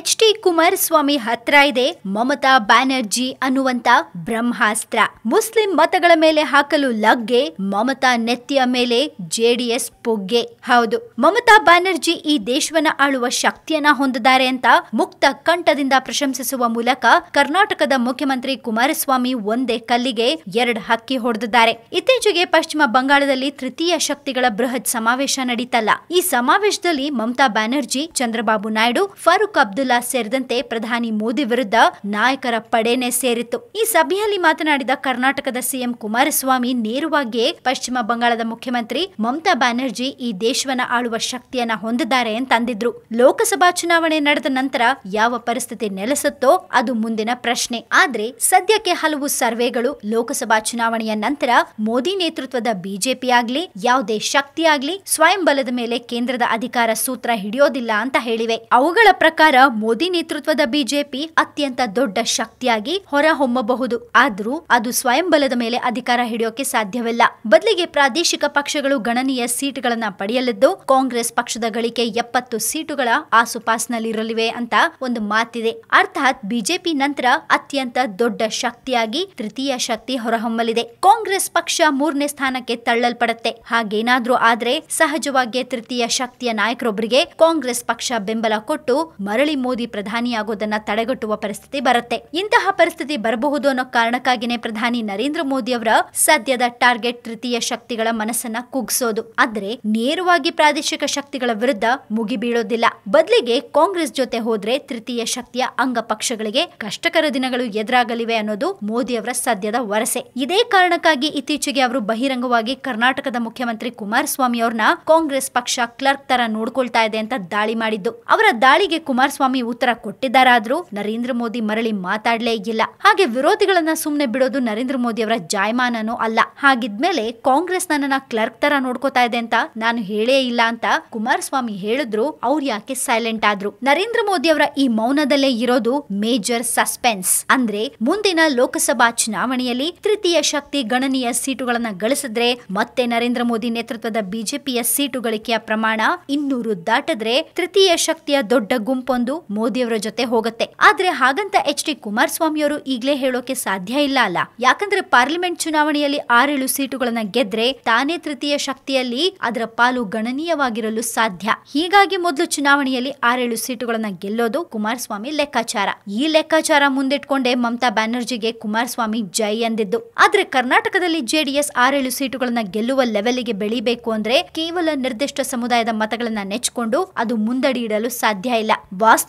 H D Kumaraswamy ಹತ್ರ ಇದೆ ಮಮತಾ ಬ್ಯಾನರ್ಜಿ ಅನ್ನುವಂತ ಬ್ರಹ್ಮಾಸ್ತ್ರ. ಮುಸ್ಲಿಂ ಮತಗಳ ಮೇಲೆ ಹಾಕಲು ಲಗ್ಗೆ ಮಮತಾ ನೆತ್ತಿಯ ಮೇಲೆ ಜೆಡಿಎಸ್ ಪುಗ್ಗೆ. ಹೌದು, ಮಮತಾ ಬ್ಯಾನರ್ಜಿ ಈ ದೇಶವನ್ನ ಆಳುವ ಶಕ್ತಿಯನ್ನ ಹೊಂದಿದ್ದಾರೆ ಅಂತ ಮುಕ್ತ ಕಂಠದಿಂದ ಪ್ರಶಂಸಿಸುವ ಮೂಲಕ ಕರ್ನಾಟಕದ ಮುಖ್ಯಮಂತ್ರಿ ಕುಮಾರಸ್ವಾಮಿ ಒಂದೇ ಕಲ್ಲಿಗೆ ಎರಡು ಹಕ್ಕಿ ಹೊಡೆದಿದ್ದಾರೆ. ಇತ್ತೀಚೆಗೆ ಪಶ್ಚಿಮ ಬಂಗಾಳದಲ್ಲಿ ತೃತೀಯ ಶಕ್ತಿಗಳ ಬೃಹತ್ ಸಮಾವೇಶ ನಡೀತಲ್ಲ. ಈ ಸಮಾವೇಶದಲ್ಲಿ ಮಮತಾ ಬ್ಯಾನರ್ಜಿ, ಚಂದ್ರಬಾಬು ನಾಯ್ಡು, ಫಾರೂಕ್ ಅಬ್ದುಲ್ಲಾ ಸೇರಿದಂತೆ ಪ್ರಧಾನಿ ಮೋದಿ ವಿರುದ್ಧ ನಾಯಕರ ಪಡೆನೆ ಸೇರಿತ್ತು. ಈ ಸಭೆಯಲ್ಲಿ ಮಾತನಾಡಿದ ಕರ್ನಾಟಕದ ಸಿಎಂ ಕುಮಾರಸ್ವಾಮಿ ನೇರವಾಗಿಯೇ ಪಶ್ಚಿಮ ಬಂಗಾಳದ ಮುಖ್ಯಮಂತ್ರಿ ಮಮತಾ ಬ್ಯಾನರ್ಜಿ ಈ ದೇಶವನ್ನ ಆಳುವ ಶಕ್ತಿಯನ್ನ ಹೊಂದಿದ್ದಾರೆ ಅಂತಂದಿದ್ರು. ಲೋಕಸಭಾ ಚುನಾವಣೆ ನಡೆದ ನಂತರ ಯಾವ ಪರಿಸ್ಥಿತಿ ನೆಲೆಸುತ್ತೋ ಅದು ಮುಂದಿನ ಪ್ರಶ್ನೆ. ಆದ್ರೆ ಸದ್ಯಕ್ಕೆ ಹಲವು ಸರ್ವೆಗಳು ಲೋಕಸಭಾ ಚುನಾವಣೆಯ ನಂತರ ಮೋದಿ ನೇತೃತ್ವದ ಬಿಜೆಪಿ ಆಗ್ಲಿ, ಯಾವುದೇ ಶಕ್ತಿಯಾಗ್ಲಿ ಸ್ವಯಂ ಬಲದ ಮೇಲೆ ಕೇಂದ್ರದ ಅಧಿಕಾರ ಸೂತ್ರ ಹಿಡಿಯೋದಿಲ್ಲ ಅಂತ ಹೇಳಿವೆ. ಅವುಗಳ ಪ್ರಕಾರ ಮೋದಿ ನೇತೃತ್ವದ ಬಿಜೆಪಿ ಅತ್ಯಂತ ದೊಡ್ಡ ಶಕ್ತಿಯಾಗಿ ಹೊರಹೊಮ್ಮಬಹುದು. ಆದ್ರೂ ಅದು ಸ್ವಯಂ ಬಲದ ಮೇಲೆ ಅಧಿಕಾರ ಹಿಡಿಯೋಕೆ ಸಾಧ್ಯವಿಲ್ಲ. ಬದಲಿಗೆ ಪ್ರಾದೇಶಿಕ ಪಕ್ಷಗಳು ಗಣನೀಯ ಸೀಟ್ಗಳನ್ನ ಪಡೆಯಲಿದ್ದು, ಕಾಂಗ್ರೆಸ್ ಪಕ್ಷದ ಗಳಿಕೆ ಎಪ್ಪತ್ತು ಸೀಟುಗಳ ಆಸುಪಾಸಿನಲ್ಲಿರಲಿವೆ ಅಂತ ಒಂದು ಮಾತಿದೆ. ಅರ್ಥಾತ್ ಬಿಜೆಪಿ ನಂತರ ಅತ್ಯಂತ ದೊಡ್ಡ ಶಕ್ತಿಯಾಗಿ ತೃತೀಯ ಶಕ್ತಿ ಹೊರಹೊಮ್ಮಲಿದೆ. ಕಾಂಗ್ರೆಸ್ ಪಕ್ಷ ಮೂರನೇ ಸ್ಥಾನಕ್ಕೆ ತಳ್ಳಲ್ಪಡುತ್ತೆ. ಹಾಗೇನಾದ್ರೂ ಆದ್ರೆ ಸಹಜವಾಗಿ ತೃತೀಯ ಶಕ್ತಿಯ ನಾಯಕರೊಬ್ಬರಿಗೆ ಕಾಂಗ್ರೆಸ್ ಪಕ್ಷ ಬೆಂಬಲ ಕೊಟ್ಟು ಮರಳಿ ಮೋದಿ ಪ್ರಧಾನಿಯಾಗೋದನ್ನ ತಡೆಗಟ್ಟುವ ಪರಿಸ್ಥಿತಿ ಬರುತ್ತೆ. ಇಂತಹ ಪರಿಸ್ಥಿತಿ ಬರಬಹುದು ಅನ್ನೋ ಕಾರಣಕ್ಕಾಗಿನೇ ಪ್ರಧಾನಿ ನರೇಂದ್ರ ಮೋದಿ ಅವರ ಸದ್ಯದ ಟಾರ್ಗೆಟ್ ತೃತೀಯ ಶಕ್ತಿಗಳ ಮನಸ್ಸನ್ನ ಕುಗ್ಸೋದು. ಆದ್ರೆ ನೇರವಾಗಿ ಪ್ರಾದೇಶಿಕ ಶಕ್ತಿಗಳ ವಿರುದ್ಧ ಮುಗಿಬೀಳೋದಿಲ್ಲ. ಬದಲಿಗೆ ಕಾಂಗ್ರೆಸ್ ಜೊತೆ ಹೋದ್ರೆ ತೃತೀಯ ಶಕ್ತಿಯ ಅಂಗ ಪಕ್ಷಗಳಿಗೆ ಕಷ್ಟಕರ ದಿನಗಳು ಎದುರಾಗಲಿವೆ ಅನ್ನೋದು ಮೋದಿ ಅವರ ಸದ್ಯದ ವರಸೆ. ಇದೇ ಕಾರಣಕ್ಕಾಗಿ ಇತ್ತೀಚೆಗೆ ಅವರು ಬಹಿರಂಗವಾಗಿ ಕರ್ನಾಟಕದ ಮುಖ್ಯಮಂತ್ರಿ ಕುಮಾರಸ್ವಾಮಿ ಅವ್ರನ್ನ ಕಾಂಗ್ರೆಸ್ ಪಕ್ಷ ಕ್ಲರ್ಕ್ ತರ ನೋಡ್ಕೊಳ್ತಾ ಇದೆ ಅಂತ ದಾಳಿ ಮಾಡಿದ್ದು. ಅವರ ದಾಳಿಗೆ ಕುಮಾರಸ್ವಾಮಿ ಉತ್ತರ ಕೊಟ್ಟಿದ್ದಾರಾದ್ರೂ ನರೇಂದ್ರ ಮೋದಿ ಮರಳಿ ಮಾತಾಡ್ಲೇ ಇಲ್ಲ. ಹಾಗೆ ವಿರೋಧಿಗಳನ್ನ ಸುಮ್ನೆ ಬಿಡೋದು ನರೇಂದ್ರ ಮೋದಿ ಅವರ ಜಾಯಮಾನನೂ ಅಲ್ಲ. ಹಾಗಿದ್ಮೇಲೆ ಕಾಂಗ್ರೆಸ್ ನನ್ನನ್ನ ಕ್ಲರ್ಕ್ ತರ ನೋಡ್ಕೋತಾ ಇದೆ ಅಂತ ನಾನು ಹೇಳೇ ಇಲ್ಲ ಅಂತ ಕುಮಾರಸ್ವಾಮಿ ಹೇಳಿದ್ರು, ಅವ್ರು ಯಾಕೆ ಸೈಲೆಂಟ್ ಆದ್ರು? ನರೇಂದ್ರ ಮೋದಿ ಅವರ ಈ ಮೌನದಲ್ಲೇ ಇರೋದು ಮೇಜರ್ ಸಸ್ಪೆನ್ಸ್ ಅಂದ್ರೆ ಮುಂದಿನ ಲೋಕಸಭಾ ಚುನಾವಣೆಯಲ್ಲಿ ತೃತೀಯ ಶಕ್ತಿ ಗಣನೀಯ ಸೀಟುಗಳನ್ನ ಗಳಿಸಿದ್ರೆ ಮತ್ತೆ ನರೇಂದ್ರ ಮೋದಿ ನೇತೃತ್ವದ ಬಿಜೆಪಿಯ ಸೀಟು ಗಳಿಕೆಯ ಪ್ರಮಾಣ ಇನ್ನೂರು ದಾಟದ್ರೆ ತೃತೀಯ ಶಕ್ತಿಯ ದೊಡ್ಡ ಗುಂಪೊಂದು ಮೋದಿಯವರ ಜೊತೆ ಹೋಗುತ್ತೆ. ಆದ್ರೆ ಹಾಗಂತ ಎಚ್ ಡಿ ಕುಮಾರಸ್ವಾಮಿ ಅವರು ಈಗಲೇ ಹೇಳೋಕೆ ಸಾಧ್ಯ ಇಲ್ಲ ಅಲ್ಲ. ಯಾಕಂದ್ರೆ ಪಾರ್ಲಿಮೆಂಟ್ ಚುನಾವಣೆಯಲ್ಲಿ ಆರೇಳು ಸೀಟುಗಳನ್ನ ಗೆದ್ರೆ ತಾನೇ ತೃತೀಯ ಶಕ್ತಿಯಲ್ಲಿ ಅದರ ಪಾಲು ಗಣನೀಯವಾಗಿರಲು ಸಾಧ್ಯ. ಹೀಗಾಗಿ ಮೊದಲು ಚುನಾವಣೆಯಲ್ಲಿ ಆರೇಳು ಸೀಟುಗಳನ್ನ ಗೆಲ್ಲೋದು ಕುಮಾರಸ್ವಾಮಿ ಲೆಕ್ಕಾಚಾರ. ಈ ಲೆಕ್ಕಾಚಾರ ಮುಂದಿಟ್ಕೊಂಡೇ ಮಮತಾ ಬ್ಯಾನರ್ಜಿಗೆ ಕುಮಾರಸ್ವಾಮಿ ಜೈ ಎಂದಿದ್ದು ಆದ್ರೆ ಕರ್ನಾಟಕದಲ್ಲಿ ಜೆಡಿಎಸ್ ಆರೇಳು ಸೀಟುಗಳನ್ನ ಗೆಲ್ಲುವ ಲೆವೆಲ್ಗೆ ಬೆಳಿಬೇಕು ಅಂದ್ರೆ ಕೇವಲ ನಿರ್ದಿಷ್ಟ ಸಮುದಾಯದ ಮತಗಳನ್ನ ನೆಚ್ಚಿಕೊಂಡು ಅದು ಮುಂದಡಿ ಇಡಲು ಸಾಧ್ಯ ಇಲ್ಲ.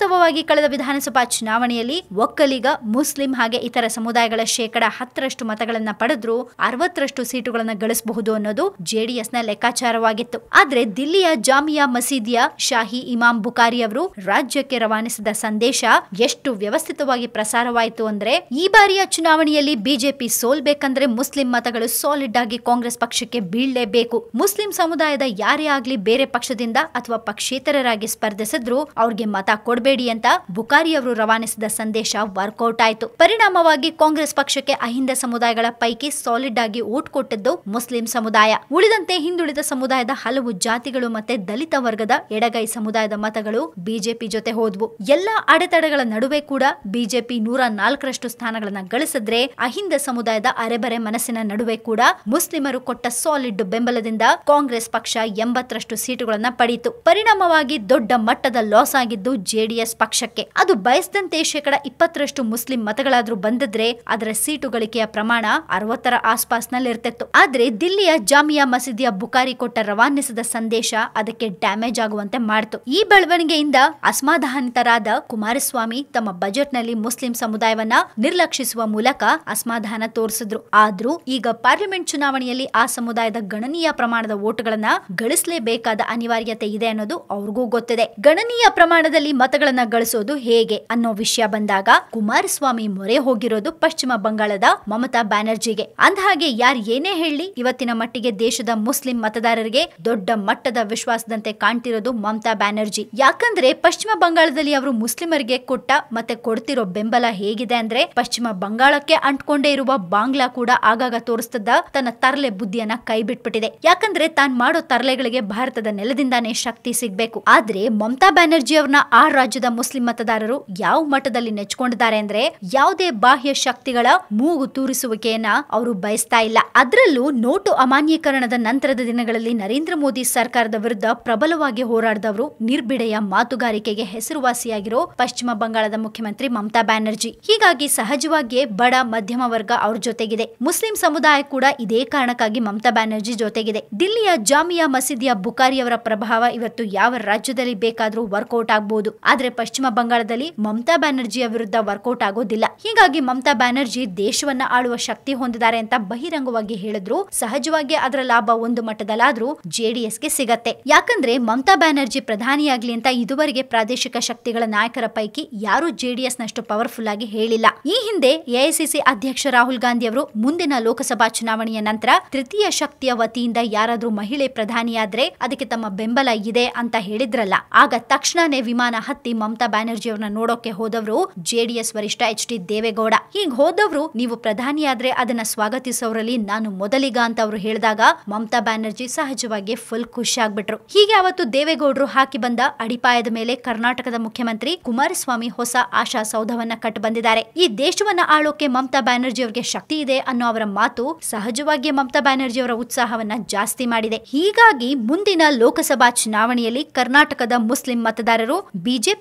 ವಾಸ್ತವವಾಗಿ ಕಳೆದ ವಿಧಾನಸಭಾ ಚುನಾವಣೆಯಲ್ಲಿ ಒಕ್ಕಲಿಗ, ಮುಸ್ಲಿಂ ಹಾಗೆ ಇತರ ಸಮುದಾಯಗಳ ಶೇಕಡ ಹತ್ತರಷ್ಟು ಮತಗಳನ್ನ ಪಡೆದ್ರು ಅರವತ್ತರಷ್ಟು ಸೀಟುಗಳನ್ನು ಗಳಿಸಬಹುದು ಅನ್ನೋದು ಜೆಡಿಎಸ್ನ ಲೆಕ್ಕಾಚಾರವಾಗಿತ್ತು. ಆದ್ರೆ ದಿಲ್ಲಿಯ ಜಾಮಿಯಾ ಮಸೀದಿಯ ಶಾಹಿ ಇಮಾಮ್ ಬುಖಾರಿ ಅವರು ರಾಜ್ಯಕ್ಕೆ ರವಾನಿಸಿದ ಸಂದೇಶ ಎಷ್ಟು ವ್ಯವಸ್ಥಿತವಾಗಿ ಪ್ರಸಾರವಾಯಿತು ಅಂದ್ರೆ, ಈ ಬಾರಿಯ ಚುನಾವಣೆಯಲ್ಲಿ ಬಿಜೆಪಿ ಸೋಲ್ಬೇಕಂದ್ರೆ ಮುಸ್ಲಿಂ ಮತಗಳು ಸಾಲಿಡ್ ಆಗಿ ಕಾಂಗ್ರೆಸ್ ಪಕ್ಷಕ್ಕೆ ಬೀಳಲೇಬೇಕು. ಮುಸ್ಲಿಂ ಸಮುದಾಯದ ಯಾರೇ ಆಗ್ಲಿ ಬೇರೆ ಪಕ್ಷದಿಂದ ಅಥವಾ ಪಕ್ಷೇತರರಾಗಿ ಸ್ಪರ್ಧಿಸಿದ್ರು ಅವ್ರಿಗೆ ಮತ ಕೊಡಬೇಡಿ ಅಂತ ಬುಕಾರಿ ಅವರು ರವಾನಿಸಿದ ಸಂದೇಶ ವರ್ಕೌಟ್ ಆಯಿತು ಪರಿಣಾಮವಾಗಿ ಕಾಂಗ್ರೆಸ್ ಪಕ್ಷಕ್ಕೆ ಅಹಿಂದ ಸಮುದಾಯಗಳ ಪೈಕಿ ಸಾಲಿಡ್ ಆಗಿ ಓಟ್ ಕೊಟ್ಟಿದ್ದು ಮುಸ್ಲಿಂ ಸಮುದಾಯ. ಉಳಿದಂತೆ ಹಿಂದುಳಿದ ಸಮುದಾಯದ ಹಲವು ಜಾತಿಗಳು ಮತ್ತೆ ದಲಿತ ವರ್ಗದ ಎಡಗೈ ಸಮುದಾಯದ ಮತಗಳು ಬಿಜೆಪಿ ಜೊತೆ ಹೋದ್ವು. ಎಲ್ಲಾ ಅಡೆತಡೆಗಳ ನಡುವೆ ಕೂಡ ಬಿಜೆಪಿ ನೂರ ನಾಲ್ಕರಷ್ಟು ಸ್ಥಾನಗಳನ್ನ ಗಳಿಸಿದ್ರೆ ಅಹಿಂದ ಸಮುದಾಯದ ಅರೆಬರೆ ಮನಸ್ಸಿನ ನಡುವೆ ಕೂಡ ಮುಸ್ಲಿಮರು ಕೊಟ್ಟ ಸಾಲಿಡ್ ಬೆಂಬಲದಿಂದ ಕಾಂಗ್ರೆಸ್ ಪಕ್ಷ ಎಂಬತ್ತರಷ್ಟು ಸೀಟುಗಳನ್ನ ಪಡೆಯಿತು ಪರಿಣಾಮವಾಗಿ ದೊಡ್ಡ ಮಟ್ಟದ ಲಾಸ್ ಆಗಿದ್ದು ಜೆಡಿಎಸ್ ಪಕ್ಷಕ್ಕೆ. ಅದು ಬಯಸದಂತೆ ಶೇಕಡ ಇಪ್ಪತ್ತರಷ್ಟು ಮುಸ್ಲಿಂ ಮತಗಳಾದ್ರೂ ಬಂದಿದ್ರೆ ಅದರ ಸೀಟು ಗಳಿಕೆಯ ಪ್ರಮಾಣ ಅರವತ್ತರ ಆಸ್ಪಾಸ್ನಲ್ಲಿರ್ತಿತ್ತು. ಆದ್ರೆ ದಿಲ್ಲಿಯ ಜಾಮಿಯಾ ಮಸೀದಿಯ ಬುಕಾರಿ ಕೊಟ್ಟ ರವಾನಿಸಿದ ಸಂದೇಶ ಅದಕ್ಕೆ ಡ್ಯಾಮೇಜ್ ಆಗುವಂತೆ ಮಾಡಿತು. ಈ ಬೆಳವಣಿಗೆಯಿಂದ ಅಸಮಾಧಾನಿತರಾದ ಕುಮಾರಸ್ವಾಮಿ ತಮ್ಮ ಬಜೆಟ್ನಲ್ಲಿ ಮುಸ್ಲಿಂ ಸಮುದಾಯವನ್ನ ನಿರ್ಲಕ್ಷಿಸುವ ಮೂಲಕ ಅಸಮಾಧಾನ ತೋರಿಸಿದ್ರು. ಆದ್ರೂ ಈಗ ಪಾರ್ಲಿಮೆಂಟ್ ಚುನಾವಣೆಯಲ್ಲಿ ಆ ಸಮುದಾಯದ ಗಣನೀಯ ಪ್ರಮಾಣದ ಓಟುಗಳನ್ನ ಗಳಿಸಲೇಬೇಕಾದ ಅನಿವಾರ್ಯತೆ ಇದೆ ಅನ್ನೋದು ಅವ್ರಿಗೂ ಗೊತ್ತಿದೆ. ಗಣನೀಯ ಪ್ರಮಾಣದಲ್ಲಿ ಮತಗಳನ್ನ ಗಳಿಸೋದು ಹೇಗೆ ಅನ್ನೋ ವಿಷಯ ಬಂದಾಗ ಕುಮಾರಸ್ವಾಮಿ ಮೊರೆ ಹೋಗಿರೋದು ಪಶ್ಚಿಮ ಬಂಗಾಳದ ಮಮತಾ ಬ್ಯಾನರ್ಜಿಗೆ. ಅಂದಹಾಗೆ ಯಾರ್ ಏನೇ ಹೇಳಿ, ಇವತ್ತಿನ ಮಟ್ಟಿಗೆ ದೇಶದ ಮುಸ್ಲಿಂ ಮತದಾರರಿಗೆ ದೊಡ್ಡ ಮಟ್ಟದ ವಿಶ್ವಾಸದಂತೆ ಕಾಣ್ತಿರೋದು ಮಮತಾ ಬ್ಯಾನರ್ಜಿ. ಯಾಕಂದ್ರೆ ಪಶ್ಚಿಮ ಬಂಗಾಳದಲ್ಲಿ ಅವರು ಮುಸ್ಲಿಮರಿಗೆ ಕೊಟ್ಟ ಮತ್ತೆ ಕೊಡ್ತಿರೋ ಬೆಂಬಲ ಹೇಗಿದೆ ಅಂದ್ರೆ ಪಶ್ಚಿಮ ಬಂಗಾಳಕ್ಕೆ ಅಂಟ್ಕೊಂಡೇ ಇರುವ ಬಾಂಗ್ಲಾ ಕೂಡ ಆಗಾಗ ತೋರಿಸ್ತದ ತನ್ನ ತರಲೆ ಬುದ್ಧಿಯನ್ನ ಕೈ ಬಿಟ್ಬಿಟ್ಟಿದೆ ಯಾಕಂದ್ರೆ ತಾನ್ ಮಾಡೋ ತರಲೆಗಳಿಗೆ ಭಾರತದ ನೆಲದಿಂದಾನೇ ಶಕ್ತಿ ಸಿಗ್ಬೇಕು. ಆದ್ರೆ ಮಮತಾ ಬ್ಯಾನರ್ಜಿ ಅವ್ರನ್ನ ಆ ರಾಜ್ಯದ ರಾಜ್ಯದ ಮುಸ್ಲಿಂ ಮತದಾರರು ಯಾವ ಮಟ್ಟದಲ್ಲಿ ನೆಚ್ಕೊಂಡಿದ್ದಾರೆ ಅಂದ್ರೆ ಯಾವುದೇ ಬಾಹ್ಯ ಶಕ್ತಿಗಳ ಮೂಗು ತೂರಿಸುವಿಕೆಯನ್ನ ಅವರು ಬಯಸ್ತಾ ಇಲ್ಲ. ಅದರಲ್ಲೂ ನೋಟು ಅಮಾನ್ಯೀಕರಣದ ನಂತರದ ದಿನಗಳಲ್ಲಿ ನರೇಂದ್ರ ಮೋದಿ ಸರ್ಕಾರದ ವಿರುದ್ಧ ಪ್ರಬಲವಾಗಿ ಹೋರಾಡಿದವರು ನಿರ್ಬಿಡೆಯ ಮಾತುಗಾರಿಕೆಗೆ ಹೆಸರುವಾಸಿಯಾಗಿರೋ ಪಶ್ಚಿಮ ಬಂಗಾಳದ ಮುಖ್ಯಮಂತ್ರಿ ಮಮತಾ ಬ್ಯಾನರ್ಜಿ. ಹೀಗಾಗಿ ಸಹಜವಾಗಿಯೇ ಬಡ, ಮಧ್ಯಮ ವರ್ಗ ಅವ್ರ ಜೊತೆಗಿದೆ. ಮುಸ್ಲಿಂ ಸಮುದಾಯ ಕೂಡ ಇದೇ ಕಾರಣಕ್ಕಾಗಿ ಮಮತಾ ಬ್ಯಾನರ್ಜಿ ಜೊತೆಗಿದೆ. ದಿಲ್ಲಿಯ ಜಾಮಿಯಾ ಮಸೀದಿಯ ಬುಕಾರಿಯವರ ಪ್ರಭಾವ ಇವತ್ತು ಯಾವ ರಾಜ್ಯದಲ್ಲಿ ಬೇಕಾದರೂ ವರ್ಕೌಟ್ ಆಗಬಹುದು ಆದ್ರೆ ಪಶ್ಚಿಮ ಬಂಗಾಳದಲ್ಲಿ ಮಮತಾ ಬ್ಯಾನರ್ಜಿಯ ವಿರುದ್ಧ ವರ್ಕೌಟ್ ಆಗೋದಿಲ್ಲ. ಹೀಗಾಗಿ ಮಮತಾ ಬ್ಯಾನರ್ಜಿ ದೇಶವನ್ನ ಆಳುವ ಶಕ್ತಿ ಹೊಂದಿದ್ದಾರೆ ಅಂತ ಬಹಿರಂಗವಾಗಿ ಹೇಳಿದ್ರು. ಸಹಜವಾಗಿ ಅದರ ಲಾಭ ಒಂದು ಮಟ್ಟದಲ್ಲಾದ್ರೂ ಜೆಡಿಎಸ್ಗೆ ಸಿಗತ್ತೆ. ಯಾಕಂದ್ರೆ ಮಮತಾ ಬ್ಯಾನರ್ಜಿ ಪ್ರಧಾನಿಯಾಗ್ಲಿ ಅಂತ ಇದುವರೆಗೆ ಪ್ರಾದೇಶಿಕ ಶಕ್ತಿಗಳ ನಾಯಕರ ಪೈಕಿ ಯಾರು ಜೆಡಿಎಸ್ ನಷ್ಟು ಪವರ್ಫುಲ್ ಆಗಿ ಹೇಳಿಲ್ಲ. ಈ ಹಿಂದೆ ಎಐಸಿಸಿ ಅಧ್ಯಕ್ಷ ರಾಹುಲ್ ಗಾಂಧಿ ಅವರು ಮುಂದಿನ ಲೋಕಸಭಾ ಚುನಾವಣೆಯ ನಂತರ ತೃತೀಯ ಶಕ್ತಿಯ ವತಿಯಿಂದ ಯಾರಾದ್ರೂ ಮಹಿಳೆ ಪ್ರಧಾನಿಯಾದ್ರೆ ಅದಕ್ಕೆ ತಮ್ಮ ಬೆಂಬಲ ಇದೆ ಅಂತ ಹೇಳಿದ್ರಲ್ಲ. ಆಗ ತಕ್ಷಣನೇ ವಿಮಾನ ಹತ್ತಿ ಮಮತಾ ಬ್ಯಾನರ್ಜಿ ಅವ್ರನ್ನ ನೋಡೋಕೆ ಹೋದವರು ಜೆಡಿಎಸ್ ವರಿಷ್ಠ ಎಚ್ ಡಿ ದೇವೇಗೌಡ. ಹೀಗ್ ಹೋದವರು ನೀವು ಪ್ರಧಾನಿಯಾದ್ರೆ ಅದನ್ನ ಸ್ವಾಗತಿಸೋರಲ್ಲಿ ನಾನು ಮೊದಲಿಗ ಅಂತ ಅವರು ಹೇಳಿದಾಗ ಮಮತಾ ಬ್ಯಾನರ್ಜಿ ಸಹಜವಾಗಿ ಫುಲ್ ಖುಷಿ ಆಗ್ಬಿಟ್ರು. ಹೀಗೆ ಅವತ್ತು ದೇವೇಗೌಡರು ಹಾಕಿ ಬಂದ ಅಡಿಪಾಯದ ಮೇಲೆ ಕರ್ನಾಟಕದ ಮುಖ್ಯಮಂತ್ರಿ ಕುಮಾರಸ್ವಾಮಿ ಹೊಸ ಆಶಾ ಸೌಧವನ್ನ ಕಟ್ಟು ಬಂದಿದ್ದಾರೆ. ಈ ದೇಶವನ್ನ ಆಳೋಕೆ ಮಮತಾ ಬ್ಯಾನರ್ಜಿ ಅವರಿಗೆ ಶಕ್ತಿ ಇದೆ ಅನ್ನೋ ಅವರ ಮಾತು ಸಹಜವಾಗಿ ಮಮತಾ ಬ್ಯಾನರ್ಜಿ ಅವರ ಉತ್ಸಾಹವನ್ನ ಜಾಸ್ತಿ ಮಾಡಿದೆ. ಹೀಗಾಗಿ ಮುಂದಿನ ಲೋಕಸಭಾ ಚುನಾವಣೆಯಲ್ಲಿ ಕರ್ನಾಟಕದ ಮುಸ್ಲಿಂ ಮತದಾರರು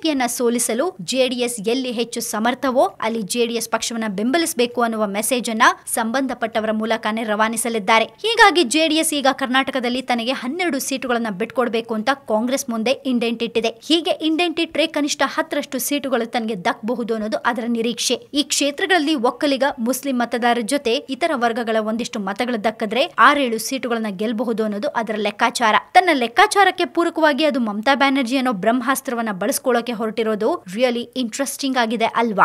ಬಿಜೆಪಿಯನ್ನ ಸೋಲಿಸಲು ಜೆಡಿಎಸ್ ಎಲ್ಲಿ ಹೆಚ್ಚು ಸಮರ್ಥವೋ ಅಲ್ಲಿ ಜೆಡಿಎಸ್ ಪಕ್ಷವನ್ನ ಬೆಂಬಲಿಸಬೇಕು ಅನ್ನುವ ಮೆಸೇಜ್ ಅನ್ನ ಸಂಬಂಧಪಟ್ಟವರ ಮೂಲಕನೇ ರವಾನಿಸಲಿದ್ದಾರೆ. ಹೀಗಾಗಿ ಜೆಡಿಎಸ್ ಈಗ ಕರ್ನಾಟಕದಲ್ಲಿ ತನಗೆ ಹನ್ನೆರಡು ಸೀಟುಗಳನ್ನ ಬಿಟ್ಕೊಡ್ಬೇಕು ಅಂತ ಕಾಂಗ್ರೆಸ್ ಮುಂದೆ ಇಂಡೆಂಟ್ ಇಟ್ಟಿದೆ. ಹೀಗೆ ಇಂಡೆಂಟ್ ಇಟ್ಟರೆ ಕನಿಷ್ಠ ಹತ್ತರಷ್ಟು ಸೀಟುಗಳು ತನಗೆ ದಕ್ಕಬಹುದು ಅನ್ನೋದು ಅದರ ನಿರೀಕ್ಷೆ. ಈ ಕ್ಷೇತ್ರಗಳಲ್ಲಿ ಒಕ್ಕಲಿಗ, ಮುಸ್ಲಿಂ ಮತದಾರರ ಜೊತೆ ಇತರ ವರ್ಗಗಳ ಒಂದಿಷ್ಟು ಮತಗಳು ದಕ್ಕದ್ರೆ ಆರೇಳು ಸೀಟುಗಳನ್ನ ಗೆಲ್ಲಬಹುದು ಅನ್ನೋದು ಅದರ ಲೆಕ್ಕಾಚಾರ. ತನ್ನ ಲೆಕ್ಕಾಚಾರಕ್ಕೆ ಪೂರಕವಾಗಿ ಅದು ಮಮತಾ ಬ್ಯಾನರ್ಜಿ ಅನ್ನೋ ಬ್ರಹ್ಮಾಸ್ತ್ರವನ್ನ ಬಳಸ್ಕೊಳ್ಳೋಕೆ ಹೊರಟಿರೋದು ರಿಯಲಿ ಇಂಟ್ರೆಸ್ಟಿಂಗ್ ಆಗಿದೆ ಅಲ್ವಾ?